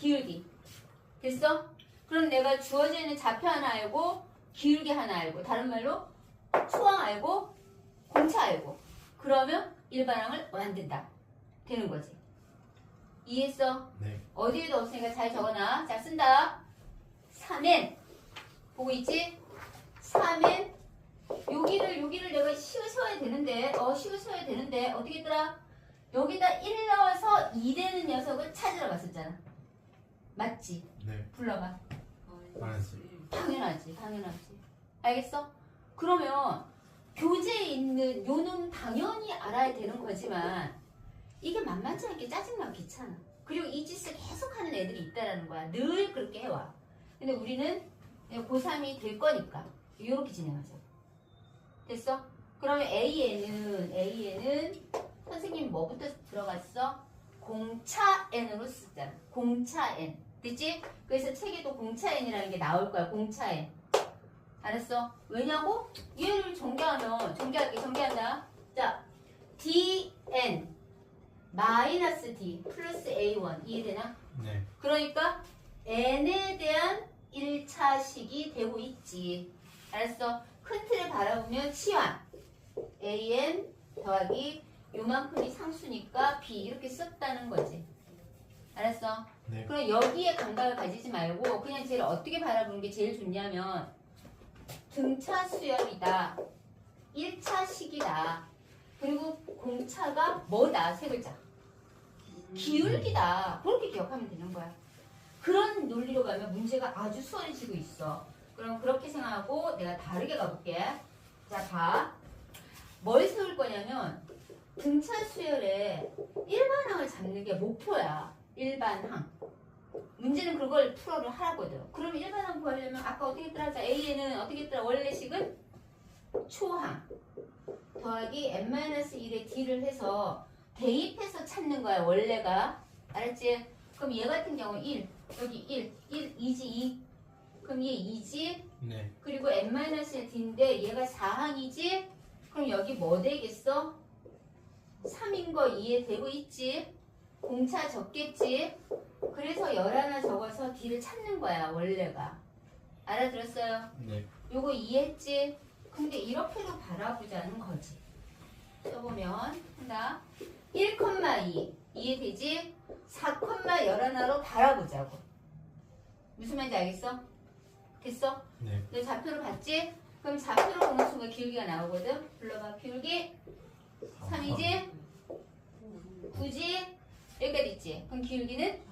기울기. 됐어? 그럼 내가 주어져 있는 좌표 하나 알고 기울기 하나 알고 다른 말로 초항 알고 공차 알고 그러면 일반항을 만든다. 되는 거지. 이해했어? 네. 어디에도 없으니까 잘 적어놔. 자, 쓴다. 3엔. 보고 있지? 3엔. 여기를, 여기를 내가 세워야 되는데, 어, 세워야 되는데, 어떻게 했더라? 여기다 1 넣어서 2 되는 녀석을 찾으러 갔었잖아. 맞지? 네. 불러봐. 알았어요. 당연하지, 당연하지. 알겠어? 그러면 교재에 있는 요놈 당연히 알아야 되는 거지만 이게 만만치 않게 짜증나고 귀찮아. 그리고 이 짓을 계속 하는 애들이 있다라는 거야. 늘 그렇게 해와. 근데 우리는 고3이 될 거니까 이렇게 진행하자. 됐어? 그러면 A에는 A에는 선생님 뭐부터 들어갔어? 공차 N으로 쓰잖아. 공차 N. 됐지? 그래서 책에도 공차 N이라는 게 나올 거야. 공차 N. 알았어? 왜냐고? 얘를 전개하면 전개할게. 전개한다. 자, DN 마이너스 D 플러스 A1 이해되나? 네. 그러니까 n에 대한 1차식이 되고 있지. 알았어? 큰 틀을 바라보면 치환 an 더하기 요만큼이 상수니까 b 이렇게 썼다는 거지. 알았어? 네. 그럼 여기에 감각을 가지지 말고 그냥 쟤를 어떻게 바라보는 게 제일 좋냐면 등차 수열이다. 1차 식이다. 그리고 공차가 뭐다? 세 글자. 기울기다. 그렇게 기억하면 되는 거야. 그런 논리로 가면 문제가 아주 수월해지고 있어. 그럼 그렇게 생각하고 내가 다르게 가볼게. 자, 봐. 뭘 세울 거냐면 등차 수열에 일반항을 잡는 게 목표야. 일반항. 문제는 그걸 풀어를 하라거든. 그러면 일반항 구하려면 아까 어떻게 했더라? 자, A에는 어떻게 했더라? 원래식은 초항 더하기 n-1의 d를 해서 대입해서 찾는 거야 원래가 알았지? 그럼 얘 같은 경우 1 여기 1 1 2지 2 그럼 얘 2지 네. 그리고 n-1 d인데 얘가 4항이지 그럼 여기 뭐 되겠어? 3인 거 이해되고 있지? 공차 적겠지? 그래서 열 하나 적어서 d를 찾는 거야 원래가 알아들었어요? 네. 요거 이해했지? 근데 이렇게도 바라보자는 거지. 써보면 한다. 1,2 이해되지? 4,11로 바라보자고. 무슨 말인지 알겠어? 됐어? 네. 너 좌표를 봤지? 그럼 좌표를 보는 순간 기울기가 나오거든? 불러봐. 기울기 3이지? 9지? 여기까지 있지? 그럼 기울기는